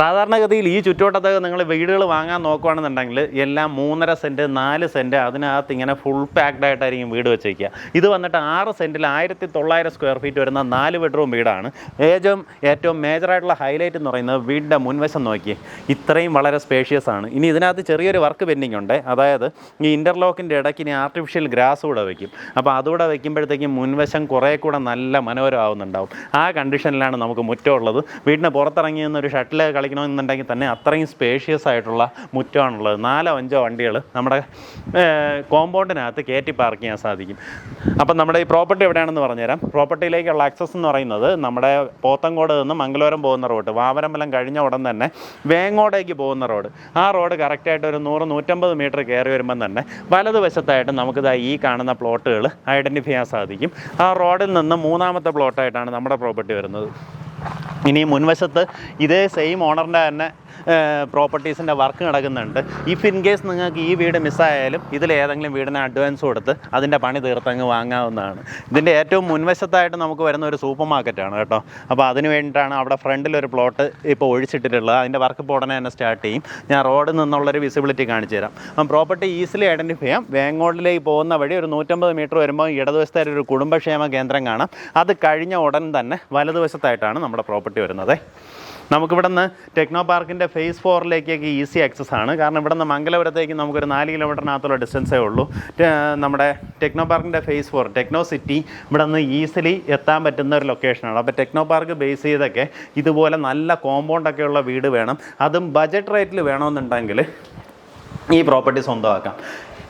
സാധാരണഗതിയിൽ ഈ ചുറ്റുവട്ടത്ത് നിങ്ങൾ വീടുകൾ വാങ്ങാൻ നോക്കുകയാണെന്നുണ്ടെങ്കിൽ എല്ലാം മൂന്നര സെന്റ് നാല് സെന്റ് അതിനകത്ത് ഇങ്ങനെ ഫുൾ പാക്ഡ് ആയിട്ടായിരിക്കും വീട് വെച്ചേക്കുക. ഇത് വന്നിട്ട് ആറ് സെന്റിൽ ആയിരത്തി തൊള്ളായിരം സ്ക്വയർ ഫീറ്റ് വരുന്ന നാല് ബെഡ്റൂം വീടാണ്. ഏറ്റവും ഏറ്റവും മേജറായിട്ടുള്ള ഹൈലൈറ്റ് എന്ന് പറയുന്നത് വീടിന്റെ മുൻവശം നോക്കി. ഇത്രയും വളരെ സ്പേഷ്യസ് ആണ്. ഇനി ഇതിനകത്ത് ചെറിയൊരു വർക്ക് പെൻഡിങ് ഉണ്ട്. അതായത് ഈ ഇന്റർലോക്കിന്റെ ഇടയ്ക്ക് ഇനി ആർട്ടിഫിഷ്യൽ ഗ്രാസ് കൂടെ വയ്ക്കും അപ്പോൾ അതുകൂടെ വയ്ക്കുമ്പോഴത്തേക്കും മുൻവശം കുറേ കൂടെ നല്ല മനോഹരമാവുന്നുണ്ടാവും ആ കണ്ടീഷനിലാണ് നമുക്ക് മുറ്റമുള്ളത് വീടിന് പുറത്തിറങ്ങി നിന്നൊരു ഷട്ടിൽ കളിക്കണമെന്നുണ്ടെങ്കിൽ തന്നെ അത്രയും സ്പേഷ്യസ് ആയിട്ടുള്ള മുറ്റമാണുള്ളത്. നാലോ അഞ്ചോ വണ്ടികൾ നമ്മുടെ കോമ്പൗണ്ടിനകത്ത് കയറ്റി പാർക്ക് ചെയ്യാൻ സാധിക്കും. അപ്പം നമ്മുടെ ഈ പ്രോപ്പർട്ടി എവിടെയാണെന്ന് പറഞ്ഞുതരാം. പ്രോപ്പർട്ടിയിലേക്കുള്ള ആക്സസ് എന്ന് പറയുന്നത് നമ്മുടെ പോത്തങ്കോട് നിന്ന് മംഗലോരം പോകുന്ന റോഡ് വാവരമ്പലം കഴിഞ്ഞ ഉടൻ തന്നെ വേങ്ങോടേക്ക് പോകുന്ന റോഡ് ആ റോഡ് കറക്റ്റായിട്ട് ഒരു നൂറ് നൂറ്റമ്പത് മീറ്റർ കയറി വരുമ്പം തന്നെ വലതുവശത്തായിട്ട് നമുക്കിതാ ഈ കാണുന്ന പ്ലോട്ടുകൾ ഐഡന്റിഫൈ ചെയ്യാൻ സാധിക്കും. ആ റോഡിൽ നിന്ന് മൂന്നാമത്തെ പ്ലോട്ടായിട്ടാണ് നമ്മുടെ പ്രോപ്പർട്ടി വരുന്നത്. ഇനി മുൻവശത്ത് ഇതേ സെയിം ഓണറിന്റെ തന്നെ പ്രോപ്പർട്ടീസിന്റെ വർക്ക് നടക്കുന്നുണ്ട്. ഇഫ് ഇൻ കേസ് നിങ്ങൾക്ക് ഈ വീട് മിസ്സായാലും ഇതിൽ ഏതെങ്കിലും വീടിന് അഡ്വാൻസ് കൊടുത്ത് അതിന്റെ പണി തീർത്തങ്ങ് വാങ്ങാവുന്നതാണ്. ഇതിന്റെ ഏറ്റവും മുൻവശത്തായിട്ട് നമുക്ക് വരുന്ന ഒരു സൂപ്പർ മാർക്കറ്റാണ് കേട്ടോ. അപ്പോൾ അതിന് വേണ്ടിയിട്ടാണ് അവിടെ ഫ്രണ്ടിൽ ഒരു പ്ലോട്ട് ഇപ്പോൾ ഒഴിച്ചിട്ടിട്ടുള്ളത്. അതിന്റെ വർക്ക് ഇപ്പോൾ ഉടനെ തന്നെ സ്റ്റാർട്ട് ചെയ്യും. ഞാൻ റോഡിൽ നിന്നുള്ളൊരു വിസിബിലിറ്റി കാണിച്ചു തരാം. അപ്പം പ്രോപ്പർട്ടി ഈസിലി ഐഡന്റിഫൈ ചെയ്യാം. വേങ്ങോടിലേക്ക് പോകുന്ന വഴി ഒരു നൂറ്റമ്പത് മീറ്റർ വരുമ്പോൾ ഇടതുവശത്തായിട്ട് ഒരു കുടുംബക്ഷേമ കേന്ദ്രം കാണാം. അത് കഴിഞ്ഞ ഉടൻ തന്നെ വലതുവശത്തായിട്ടാണ് നമ്മുടെ പ്രോപ്പർട്ടി വരുന്നത്. നമുക്കിവിടെ നിന്ന് ടെക്നോ പാർക്കിന്റെ ഫേസ് ഫോറിലേക്കൊക്കെ ഈസി ആക്സസ് ആണ്. കാരണം ഇവിടെ നിന്ന് മംഗലപുരത്തേക്ക് നമുക്കൊരു നാല് കിലോമീറ്ററിനകത്തുള്ള ഡിസ്റ്റൻസേ ഉള്ളൂ. നമ്മുടെ ടെക്നോ പാർക്കിന്റെ ഫേസ് ഫോർ ടെക്നോ സിറ്റി ഇവിടെ നിന്ന് ഈസിലി എത്താൻ പറ്റുന്ന ഒരു ലൊക്കേഷനാണ് അപ്പോൾ ടെക്നോ പാർക്ക് ബേസ് ചെയ്തൊക്കെ ഇതുപോലെ നല്ല കോമ്പൗണ്ടൊക്കെ ഉള്ള വീട് വേണം. അതും ബജറ്റ് റേറ്റിൽ വേണമെന്നുണ്ടെങ്കിൽ ഈ പ്രോപ്പർട്ടി സ്വന്തമാക്കാം.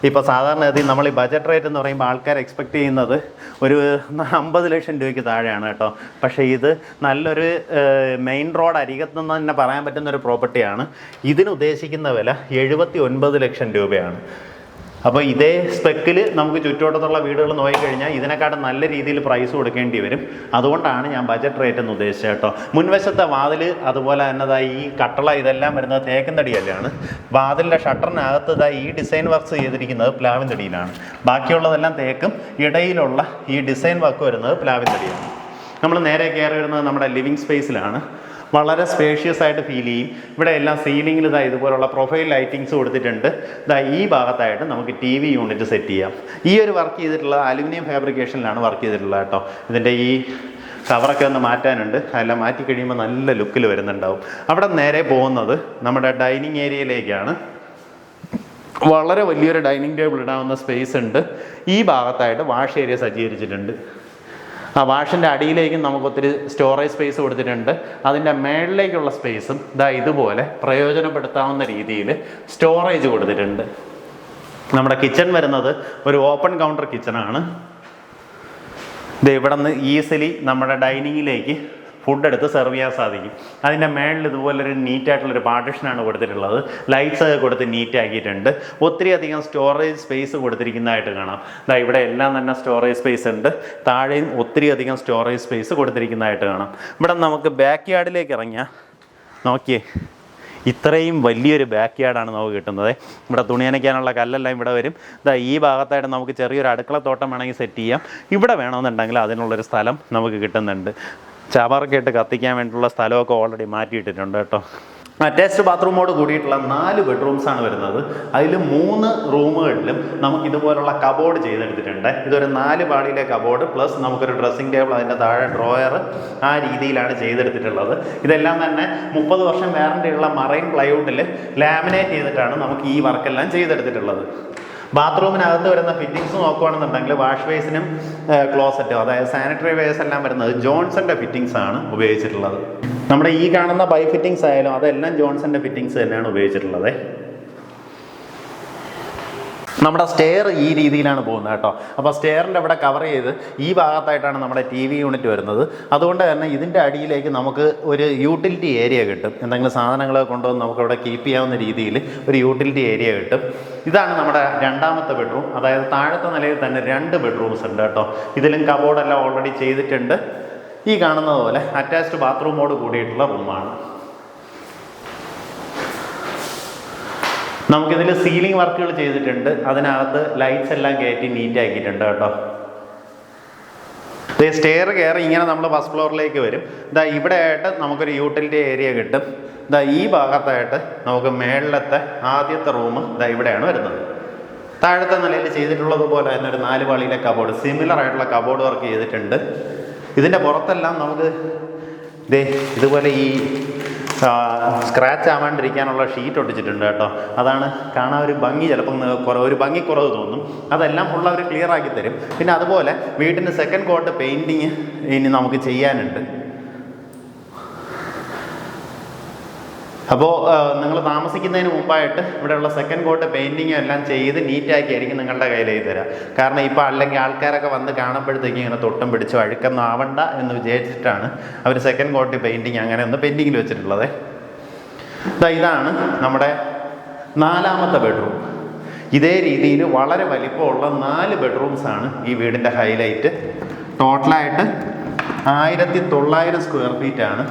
ഇപ്പോൾ സാധാരണ ഗതി നമ്മൾ ഈ ബജറ്റ് റേറ്റ് എന്ന് പറയുമ്പോൾ ആൾക്കാർ എക്സ്പെക്ട് ചെയ്യുന്നത് ഒരു അമ്പത് ലക്ഷം രൂപയ്ക്ക് താഴെയാണ് കേട്ടോ. പക്ഷേ ഇത് നല്ലൊരു മെയിൻ റോഡ് അരികത്തെന്ന് തന്നെ പറയാൻ പറ്റുന്ന ഒരു പ്രോപ്പർട്ടിയാണ് ഇതിന് ഉദ്ദേശിക്കുന്ന വില എഴുപത്തി ലക്ഷം രൂപയാണ്. അപ്പോൾ ഇതേ സ്പെക്കിൽ നമുക്ക് ചുറ്റുവട്ടത്തുള്ള വീടുകൾ നോക്കിക്കഴിഞ്ഞാൽ ഇതിനെക്കാട്ടും നല്ല രീതിയിൽ പ്രൈസ് കൊടുക്കേണ്ടി വരും. അതുകൊണ്ടാണ് ഞാൻ ബജറ്റ് റേറ്റ് എന്ന് ഉദ്ദേശിച്ചത് കേട്ടോ. മുൻവശത്തെ വാതിൽ അതുപോലെ തന്നെ ഈ കട്ടള ഇതെല്ലാം വരുന്നത് തേക്കൻ തടിയല്ലാണ്. വാതിലിന്റെ ഷട്ടറിനകത്ത് ഇതാ ഈ ഡിസൈൻ വർക്ക്സ് ചെയ്തിരിക്കുന്നത് പ്ലാവിൻ തടിയിലാണ്. ബാക്കിയുള്ളതെല്ലാം തേക്കും ഇടയിലുള്ള ഈ ഡിസൈൻ വർക്ക് വരുന്നത് പ്ലാവിൻ തടിയാണ്. നമ്മൾ നേരെ കയറി വരുന്നത് നമ്മുടെ ലിവിങ് സ്പേസിലാണ് വളരെ സ്പേഷ്യസ് ആയിട്ട് ഫീൽ ചെയ്യും. ഇവിടെ എല്ലാം സീലിംഗിൽ ഇതാ ഇതുപോലുള്ള പ്രൊഫൈൽ ലൈറ്റിങ്സ് കൊടുത്തിട്ടുണ്ട്. ഇതാ ഈ ഭാഗത്തായിട്ട് നമുക്ക് ടി വി യൂണിറ്റ് സെറ്റ് ചെയ്യാം. ഈ ഒരു വർക്ക് ചെയ്തിട്ടുള്ള അലുമിനിയം ഫാബ്രിക്കേഷനിലാണ് വർക്ക് ചെയ്തിട്ടുള്ളത് കേട്ടോ. ഇതിന്റെ ഈ കവറൊക്കെ ഒന്ന് മാറ്റാനുണ്ട്. അതെല്ലാം മാറ്റി കഴിയുമ്പോൾ നല്ല ലുക്കിൽ വരുന്നുണ്ടാവും. അവിടെ നേരെ പോകുന്നത് നമ്മുടെ ഡൈനിങ് ഏരിയയിലേക്കാണ് വളരെ വലിയൊരു ഡൈനിങ് ടേബിൾ ഇടാവുന്ന സ്പേസ് ഉണ്ട്. ഈ ഭാഗത്തായിട്ട് വാഷ് ഏരിയ സജ്ജീകരിച്ചിട്ടുണ്ട്. ആ വാഷിന്റെ അടിയിലേക്കും നമുക്ക് ഒത്തിരി സ്റ്റോറേജ് സ്പേസ് കൊടുത്തിട്ടുണ്ട്. അതിന്റെ മേളിലേക്കുള്ള സ്പേസും ഇതാ ഇതുപോലെ പ്രയോജനപ്പെടുത്താവുന്ന രീതിയിൽ സ്റ്റോറേജ് കൊടുത്തിട്ടുണ്ട്. നമ്മുടെ കിച്ചൺ വരുന്നത് ഒരു ഓപ്പൺ കൗണ്ടർ കിച്ചണാണ് ഇത് ഇവിടെ നിന്ന് ഈസിലി നമ്മുടെ ഡൈനിങ്ങിലേക്ക് ഫുഡ് എടുത്ത് സെർവ് ചെയ്യാൻ സാധിക്കും. അതിന്റെ മേളിൽ ഇതുപോലൊരു നീറ്റായിട്ടുള്ളൊരു പാർട്ടിഷനാണ് കൊടുത്തിട്ടുള്ളത്. ലൈറ്റ്സ് ഒക്കെ കൊടുത്ത് നീറ്റാക്കിയിട്ടുണ്ട്. ഒത്തിരി അധികം സ്റ്റോറേജ് സ്പേസ് കൊടുത്തിരിക്കുന്നതായിട്ട് കാണാം. ദാ ഇവിടെ എല്ലാം തന്നെ സ്റ്റോറേജ് സ്പേസ് ഉണ്ട്. താഴെയും ഒത്തിരി അധികം സ്റ്റോറേജ് സ്പേസ് കൊടുത്തിരിക്കുന്നതായിട്ട് കാണാം. ഇവിടെ നമുക്ക് ബാക്ക് യാർഡിലേക്ക് ഇറങ്ങിയാൽ നോക്കിയേ ഇത്രയും വലിയൊരു ബാക്ക് യാർഡാണ് നമുക്ക് കിട്ടുന്നത്. ഇവിടെ തുണി നനയ്ക്കാനുള്ള കല്ലെല്ലാം ഇവിടെ വരും. ഇതാ ഈ ഭാഗത്തായിട്ട് നമുക്ക് ചെറിയൊരു അടുക്കളത്തോട്ടം വേണമെങ്കിൽ സെറ്റ് ചെയ്യാം. ഇവിടെ വേണമെന്നുണ്ടെങ്കിൽ അതിനുള്ളൊരു സ്ഥലം നമുക്ക് കിട്ടുന്നുണ്ട്. ചവറൊക്കെ ഇട്ട് കത്തിക്കാൻ വേണ്ടിയിട്ടുള്ള സ്ഥലമൊക്കെ ഓൾറെഡി മാറ്റിയിട്ടിട്ടുണ്ട് കേട്ടോ. അറ്റാച്ച്ഡ് ബാത്റൂമോട് കൂടിയിട്ടുള്ള നാല് ബെഡ്റൂംസ് ആണ് വരുന്നത്. അതിൽ മൂന്ന് റൂമുകളിലും നമുക്ക് ഇതുപോലുള്ള കബോർഡ് ചെയ്തെടുത്തിട്ടുണ്ട്. ഇതൊരു നാല് പാടിയിലെ കബോർഡ് പ്ലസ് നമുക്കൊരു ഡ്രസ്സിംഗ് ടേബിൾ അതിന്റെ താഴെ ഡ്രോയർ ആ രീതിയിലാണ് ചെയ്തെടുത്തിട്ടുള്ളത്. ഇതെല്ലാം തന്നെ മുപ്പത് വർഷം വാറണ്ടി ഉള്ള മറൈൻ പ്ലൈവുഡിൽ ലാമിനേറ്റ് ചെയ്തിട്ടാണ് നമുക്ക് ഈ വർക്കെല്ലാം ചെയ്തെടുത്തിട്ടുള്ളത്. ബാത്റൂമിനകത്ത് വരുന്ന ഫിറ്റിങ്സ് നോക്കുകയാണെന്നുണ്ടെങ്കിൽ വാഷ് ബേസിനും ക്ലോസറ്റും അതായത് സാനിറ്ററി വേസ് എല്ലാം വരുന്നത് ജോൺസന്റെ ഫിറ്റിങ്സ് ആണ് ഉപയോഗിച്ചിട്ടുള്ളത്. നമ്മുടെ ഈ കാണുന്ന ബൈ ഫിറ്റിങ്സ് ആയാലും അതെല്ലാം ജോൺസന്റെ ഫിറ്റിങ്സ് തന്നെയാണ് ഉപയോഗിച്ചിട്ടുള്ളത്. നമ്മുടെ സ്റ്റെയർ ഈ രീതിയിലാണ് പോകുന്നത് കേട്ടോ. അപ്പോൾ സ്റ്റെയറിന്റെ അവിടെ കവർ ചെയ്ത് ഈ ഭാഗത്തായിട്ടാണ് നമ്മുടെ ടി വി യൂണിറ്റ് വരുന്നത്. അതുകൊണ്ട് തന്നെ ഇതിന്റെ അടിയിലേക്ക് നമുക്ക് ഒരു യൂട്ടിലിറ്റി ഏരിയ കിട്ടും. എന്തെങ്കിലും സാധനങ്ങൾ കൊണ്ടുവന്ന് നമുക്ക് അവിടെ കീപ്പ് ചെയ്യാവുന്ന രീതിയിൽ ഒരു യൂട്ടിലിറ്റി ഏരിയ കിട്ടും. ഇതാണ് നമ്മുടെ രണ്ടാമത്തെ ബെഡ്റൂം അതായത് താഴത്തെ നിലയിൽ തന്നെ രണ്ട് ബെഡ്റൂംസ് ഉണ്ട് കേട്ടോ. ഇതിലും കബോർഡെല്ലാം ഓൾറെഡി ചെയ്തിട്ടുണ്ട്. ഈ കാണുന്നത് പോലെ അറ്റാച്ച്ഡ് ബാത്റൂമോട് കൂടിയിട്ടുള്ള റൂമാണ് നമുക്കിതിൽ സീലിംഗ് വർക്കുകൾ ചെയ്തിട്ടുണ്ട്. അതിനകത്ത് ലൈറ്റ്സ് എല്ലാം കയറ്റി നീറ്റ് ആക്കിയിട്ടുണ്ട് കേട്ടോ. സ്റ്റെയർ കയറി ഇങ്ങനെ നമ്മൾ ഫസ്റ്റ് ഫ്ലോറിലേക്ക് വരും. ഇതാ ഇവിടെ ആയിട്ട് നമുക്കൊരു യൂട്ടിലിറ്റി ഏരിയ കിട്ടും. ഇതാ ഈ ഭാഗത്തായിട്ട് നമുക്ക് മേളിലത്തെ ആദ്യത്തെ റൂം ഇതാ ഇവിടെയാണ് വരുന്നത്. താഴത്തെ നിലയിൽ ചെയ്തിട്ടുള്ളതുപോലെ തന്നെ ഒരു നാല് പാളിയിലെ കബോർഡ് സിമിലർ ആയിട്ടുള്ള കബോർഡ് വർക്ക് ചെയ്തിട്ടുണ്ട്. ഇതിന്റെ പുറത്തെല്ലാം നമുക്ക് ഇതേ ഇതുപോലെ ഈ സ്ക്രാച്ച് ആവാണ്ടിരിക്കാനുള്ള ഷീറ്റ് ഒട്ടിച്ചിട്ടുണ്ട് കേട്ടോ. അതാണ് കാണാൻ ഒരു ഭംഗി ചിലപ്പം കുറവ് കുറ- ഒരു ഭംഗി കുറവ് തോന്നും. അതെല്ലാം അവർ ക്ലിയർ ആക്കി തരും. പിന്നെ അതുപോലെ വീട്ടിന് സെക്കൻഡ് കോട്ട് പെയിന്റിങ് ഇനി നമുക്ക് ചെയ്യാനുണ്ട്. അപ്പോൾ നിങ്ങൾ താമസിക്കുന്നതിന് മുമ്പായിട്ട് ഇവിടെയുള്ള സെക്കൻഡ് കോട്ട് പെയിന്റിങ്ങും എല്ലാം ചെയ്ത് നീറ്റാക്കി ആയിരിക്കും നിങ്ങളുടെ കയ്യിൽ കയ്യിലേക്ക് തരാം. കാരണം ഇപ്പോൾ അല്ലെങ്കിൽ ആൾക്കാരൊക്കെ വന്ന് കാണുമ്പോഴത്തേക്കും ഇങ്ങനെ തൊട്ടും പിടിച്ച് അഴുക്കൊന്നും ആവണ്ട എന്ന് വിചാരിച്ചിട്ടാണ് അവർ സെക്കൻഡ് കോട്ട് പെയിന്റിങ് അങ്ങനെ ഒന്ന് പെയിന്റിങ്ങിൽ വെച്ചിട്ടുള്ളത്. ഇതാണ് നമ്മുടെ നാലാമത്തെ ബെഡ്റൂം ഇതേ രീതിയിൽ വളരെ വലിപ്പമുള്ള നാല് ബെഡ്റൂംസ് ആണ് ഈ വീടിന്റെ ഹൈലൈറ്റ് ടോട്ടലായിട്ട് ആയിരത്തി തൊള്ളായിരം സ്ക്വയർ ഫീറ്റ് ആണ്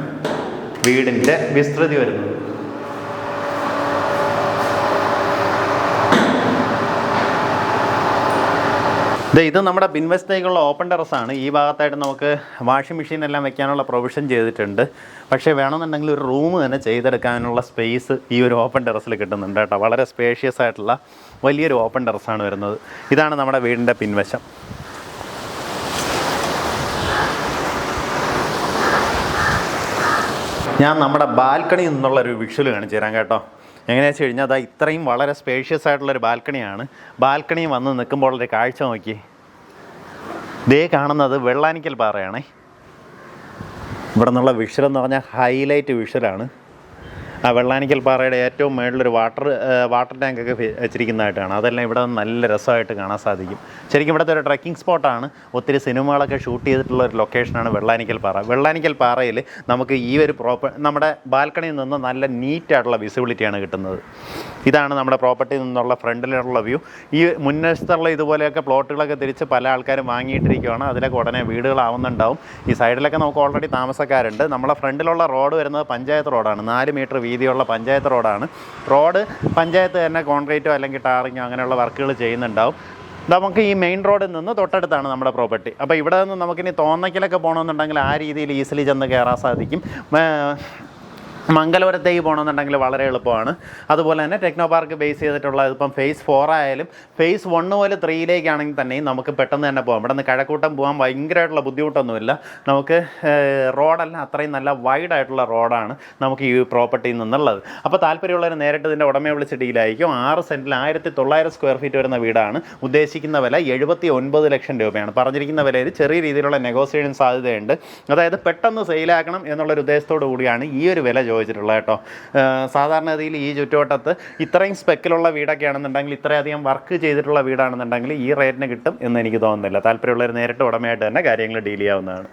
വീടിന്റെ വിസ്തൃതി വരുന്നത്. ഇത് നമ്മുടെ ബിൻവെസ്റ്റേക്കുള്ള ഓപ്പൺ ടെറസാണ്. ഈ ഭാഗത്തായിട്ട് നമുക്ക് വാഷിംഗ് മെഷീൻ എല്ലാം വെക്കാനുള്ള പ്രൊവിഷൻ ചെയ്തിട്ടുണ്ട്. പക്ഷേ വേണമെന്നുണ്ടെങ്കിൽ ഒരു റൂം തന്നെ ചെയ്തെടുക്കാനുള്ള സ്പേസ് ഈ ഒരു ഓപ്പൺ ടെറസിൽ കിട്ടുന്നുണ്ട് കേട്ടോ. വളരെ സ്പേഷ്യസ് ആയിട്ടുള്ള വലിയൊരു ഓപ്പൺ ടെറസാണ് വരുന്നത്. ഇതാണ് നമ്മുടെ വീടിന്റെ പിൻവശം. ഞാൻ നമ്മുടെ ബാൽക്കണി നിന്നുള്ള ഒരു വിഷ്വൽ കാണിച്ചു തരാം കേട്ടോ. എങ്ങനെയാണെന്ന് വെച്ച് കഴിഞ്ഞാൽ അതാ ഇത്രയും വളരെ സ്പേഷ്യസ് ആയിട്ടുള്ളൊരു ബാൽക്കണിയാണ്. ബാൽക്കണി വന്ന് നിൽക്കുമ്പോൾ ഒരു കാഴ്ച നോക്കി. ദേ കാണുന്നത് വെള്ളാനിക്കൽ പാറയാണേ. ഇവിടെ നിന്നുള്ള വിഷലെന്ന് പറഞ്ഞാൽ ഹൈലൈറ്റ് വിഷ്വലാണ്. ആ വെള്ളാനിക്കൽ പാറയുടെ ഏറ്റവും മുകളിലൊരു വാട്ടർ വാട്ടർ ടാങ്കൊക്കെ വെച്ചിരിക്കുന്നതായിട്ടാണ്. അതെല്ലാം ഇവിടെ നല്ല രസമായിട്ട് കാണാൻ സാധിക്കും. ശരിക്കും ഇവിടുത്തെ ഒരു ട്രക്കിംഗ് സ്പോട്ടാണ്. ഒത്തിരി സിനിമകളൊക്കെ ഷൂട്ട് ചെയ്തിട്ടുള്ള ഒരു ലൊക്കേഷനാണ് വെള്ളാനിക്കൽ പാറ. വെള്ളാനിക്കൽ പാറയിൽ നമുക്ക് ഈ ഒരു പ്രോപ്പർ നമ്മുടെ ബാൽക്കണിയിൽ നിന്ന് നല്ല നീറ്റായിട്ടുള്ള വിസിബിലിറ്റിയാണ് കിട്ടുന്നത്. ഇതാണ് നമ്മുടെ പ്രോപ്പർട്ടിയിൽ നിന്നുള്ള ഫ്രണ്ടിലുള്ള വ്യൂ. ഈ മുൻവശത്തുള്ള ഇതുപോലെയൊക്കെ പ്ലോട്ടുകളൊക്കെ തിരിച്ച് പല ആൾക്കാരും വാങ്ങിയിട്ടിരിക്കുകയാണ് അതിലൊക്കെ ഉടനെ വീടുകളാവുന്നുണ്ടാവും. ഈ സൈഡിലൊക്കെ നമുക്ക് ഓൾറെഡി താമസക്കാരുണ്ട്. നമ്മളെ ഫ്രണ്ടിലുള്ള റോഡ് വരുന്നത് പഞ്ചായത്ത് റോഡാണ് നാല് മീറ്റർ വീതിയുള്ള പഞ്ചായത്ത് റോഡാണ്. റോഡ് പഞ്ചായത്ത് തന്നെ കോൺക്രീറ്റോ അല്ലെങ്കിൽ ടാറിങ്ങോ അങ്ങനെയുള്ള വർക്കുകൾ ചെയ്യുന്നുണ്ടാവും. നമുക്ക് ഈ മെയിൻ റോഡിൽ നിന്ന് തൊട്ടടുത്താണ് നമ്മുടെ പ്രോപ്പർട്ടി. അപ്പോൾ ഇവിടെ നിന്ന് നമുക്കിനി തോന്നയ്ക്കലൊക്കെ പോകണമെന്നുണ്ടെങ്കിൽ ആ രീതിയിൽ ഈസിലി ചെന്ന് കയറാൻ സാധിക്കും. മംഗലപുരത്തേക്ക് പോകണമെന്നുണ്ടെങ്കിൽ വളരെ എളുപ്പമാണ്. അതുപോലെ തന്നെ ടെക്നോ പാർക്ക് ബേസ് ചെയ്തിട്ടുള്ള ഇതിപ്പം ഫേസ് ഫോർ ആയാലും ഫേസ് വണ്ണ് പോലെ ത്രീയിലേക്കാണെങ്കിൽ തന്നെയും നമുക്ക് പെട്ടെന്ന് തന്നെ പോകാം. ഇവിടെ നിന്ന് കഴക്കൂട്ടം പോകാൻ ഭയങ്കരമായിട്ടുള്ള ബുദ്ധിമുട്ടൊന്നുമില്ല. നമുക്ക് റോഡല്ല അത്രയും നല്ല വൈഡ് ആയിട്ടുള്ള റോഡാണ് നമുക്ക് ഈ പ്രോപ്പർട്ടിയിൽ നിന്നുള്ളത്. അപ്പോൾ താല്പര്യമുള്ളവർ നേരിട്ട് ഇതിന്റെ ഉടമയെ വിളിച്ച് ഡീലായിരിക്കും ആറ് സെന്റിൽ ആയിരത്തി തൊള്ളായിരം സ്ക്വയർ ഫീറ്റ് വരുന്ന വീടാണ്. ഉദ്ദേശിക്കുന്ന വില എഴുപത്തി ഒൻപത് ലക്ഷം രൂപയാണ്. പറഞ്ഞിരിക്കുന്ന വിലയിൽ ചെറിയ രീതിയിലുള്ള നെഗോസിയേഷൻ സാധ്യതയുണ്ട്. അതായത് പെട്ടെന്ന് സെയിലാക്കണം എന്നുള്ളൊരു ഉദ്ദേശത്തോടു കൂടിയാണ് ഈ ഒരു വില ചോദിച്ചിട്ടുള്ളത് കേട്ടോ. സാധാരണ സാധാരണഗതിയിൽ ഈ ചുറ്റുവട്ടത്ത് ഇത്രയും സ്പെക്കിലുള്ള വീടൊക്കെ ആണെന്നുണ്ടെങ്കിൽ ഇത്രയധികം വർക്ക് ചെയ്തിട്ടുള്ള വീടാണെന്നുണ്ടെങ്കിൽ ഈ റേറ്റിന് കിട്ടും എന്ന് എനിക്ക് തോന്നുന്നില്ല. താല്പര്യമുള്ളവർ നേരിട്ട് ഉടമയായിട്ട് തന്നെ കാര്യങ്ങൾ ഡീൽ ചെയ്യാവുന്നതാണ്.